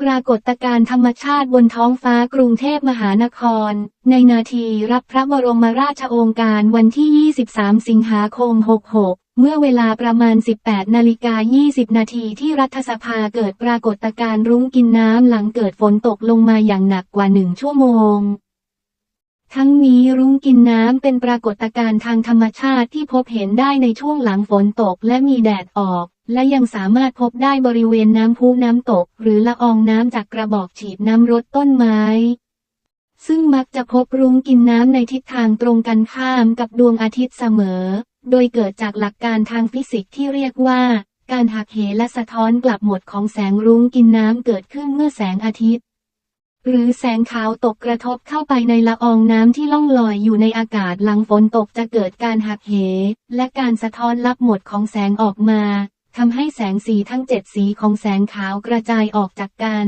ปรากฏการณ์ธรรมชาติบนท้องฟ้ากรุงเทพมหานคร ในนาทีรับพระบรมราชโองการวันที่ 23 สิงหาคม 66 เมื่อเวลาประมาณ 18 นาฬิกา 20 นาทีที่รัฐสภาเกิดปรากฏการณ์รุ้งกินน้ำหลังเกิดฝนตกลงมาอย่างหนักกว่าหนึ่งชั่วโมง ทั้งนี้รุ้งกินน้ำเป็นปรากฏการณ์ทางธรรมชาติที่พบเห็นได้ในช่วงหลังฝนตกและมีแดดออก และยังสามารถพบได้บริเวณน้ำพุน้ำตก หรือละอองน้ำจากกระบอกฉีดน้ำรดต้นไม้ ซึ่งมักจะพบรุ้งกินน้ำในทิศทางตรงกันข้ามกับดวงอาทิตย์เสมอ โดยเกิดจากหลักการทางฟิสิกส์ที่เรียกว่า การหักเหและสะท้อนกลับหมดของแสงรุ้งกินน้ำเกิดขึ้นเมื่อแสงอาทิตย์ หรือแสงขาวตกกระทบเข้าไปในละอองน้ำที่ล่องลอยอยู่ในอากาศหลังฝนตกจะเกิดการหักเห และการสะท้อนลับหมดของแสงออกมา ทำให้แสงสีทั้งเจ็ดสีของแสงขาวกระจายออกจากกัน